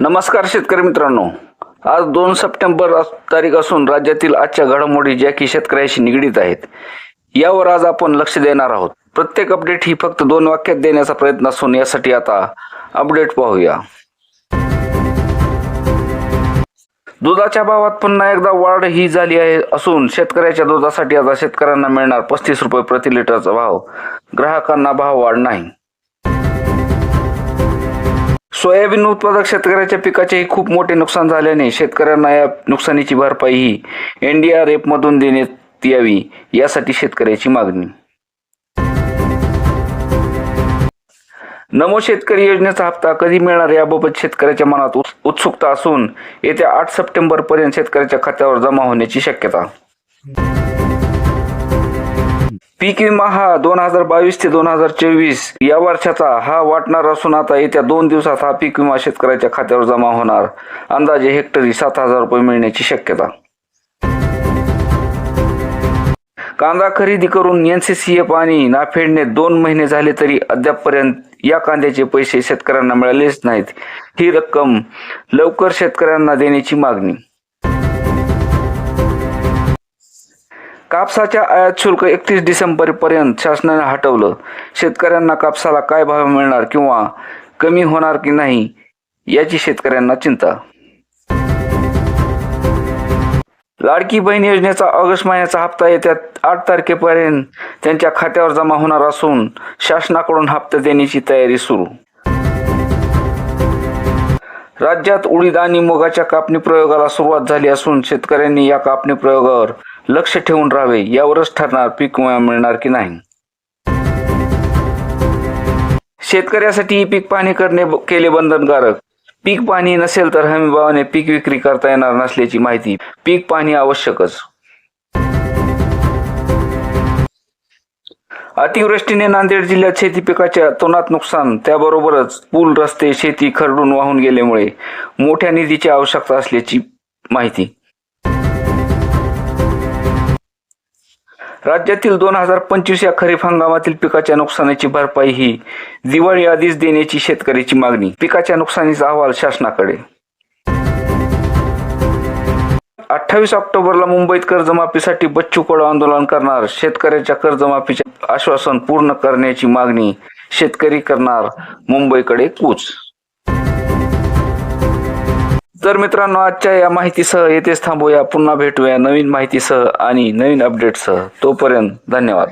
नमस्कार शेतकरी मित्रांनो. आज दोन सप्टेंबर तारीख असून राज्यातील आजच्या घडामोडी ज्या की शेतकऱ्याशी निगडीत आहेत यावर आज आपण लक्ष देणार आहोत. प्रत्येक अपडेट ही फक्त दोन वाक्यात देण्याचा प्रयत्न असून यासाठी आता अपडेट पाहूया. दुधाच्या भावात पुन्हा एकदा वाढ ही झाली आहे असून शेतकऱ्याच्या दुधासाठी आता शेतकऱ्यांना मिळणार पस्तीस रुपये प्रति लिटरचा भाव. ग्राहकांना भाव वाढ नाही. सोयाबीन उत्पादक शेतकऱ्याच्या पिकाचेही खूप मोठे नुकसान झाल्याने शेतकऱ्यांना या नुकसानीची भरपाई ही एनडीआरएफ मधून देण्यात यावी यासाठी शेतकऱ्याची मागणी. नमो शेतकरी योजनेचा हप्ता कधी मिळणार याबाबत शेतकऱ्याच्या मनात उत्सुकता असून येत्या आठ सप्टेंबर पर्यंत शेतकऱ्याच्या खात्यावर जमा होण्याची शक्यता. पीक विमा हा दोन हजार बावीस ते दोन हजार चोवीस या वर्षाचा हा वाटणार असून आता येत्या दोन दिवसात हा पीक विमा शेतकऱ्याच्या खात्यावर जमा होणार. अंदाजे हेक्टरी सात हजार रुपये मिळण्याची शक्यता. कांदा खरेदी करून एनसीसीएफ आणि नाफेडने दोन महिने झाले तरी अद्यापपर्यंत या कांद्याचे पैसे शेतकऱ्यांना मिळालेच नाहीत. ही रक्कम लवकर शेतकऱ्यांना देण्याची मागणी. कापसाच्या आयात शुल्क एकतीस डिसेंबरपर्यंत शासनाने हटवलं. शेतकऱ्यांना कापसाला काय भाव मिळणार किंवा कमी होणार की नाही याची शेतकऱ्यांना चिंता. लाडकी बहीण योजनेचा ऑगस्ट महिन्याचा हप्ता येत्या आठ तारखेपर्यंत त्यांच्या खात्यावर जमा होणार असून शासनाकडून हप्ता देण्याची तयारी सुरू. राज्यात उडीद आणि मुगाच्या कापणी प्रयोगाला सुरुवात झाली असून शेतकऱ्यांनी या कापणी प्रयोगावर लक्ष ठेवून राहावे यावरच ठरणार पीक विमा मिळणार की नाही. शेतकऱ्यासाठी पीक पाहणी करणे केले बंधनकारक. पीक पाहणी नसेल तर हमीभावाने पीक विक्री करता येणार नसल्याची माहिती पीक पाहणी आवश्यकच. अतिवृष्टीने नांदेड जिल्ह्यात शेती पिकाच्या अतोनात नुकसान. त्याबरोबरच पूल रस्ते शेती खरडून वाहून गेल्यामुळे मोठ्या निधीची आवश्यकता असल्याची माहिती. राज्यातील दोन हजार पंचवीस या खरीप हंगामातील पिकाच्या नुकसानीची भरपाई ही दिवाळी आधीच देण्याची शेतकऱ्याची मागणी. पिकाच्या नुकसानीचा अहवाल शासनाकडे. अठ्ठावीस ऑक्टोबरला मुंबईत कर्जमाफीसाठी बच्चू कडू आंदोलन करणार. शेतकऱ्याच्या कर्जमाफीचे आश्वासन पूर्ण करण्याची मागणी शेतकरी करणार. मुंबईकडे कूच. तर मित्रांनो आजच्या या माहितीसह येथेच थांबूया. पुन्हा भेटूया नवीन माहितीसह आणि नवीन अपडेटसह तोपर्यंत धन्यवाद.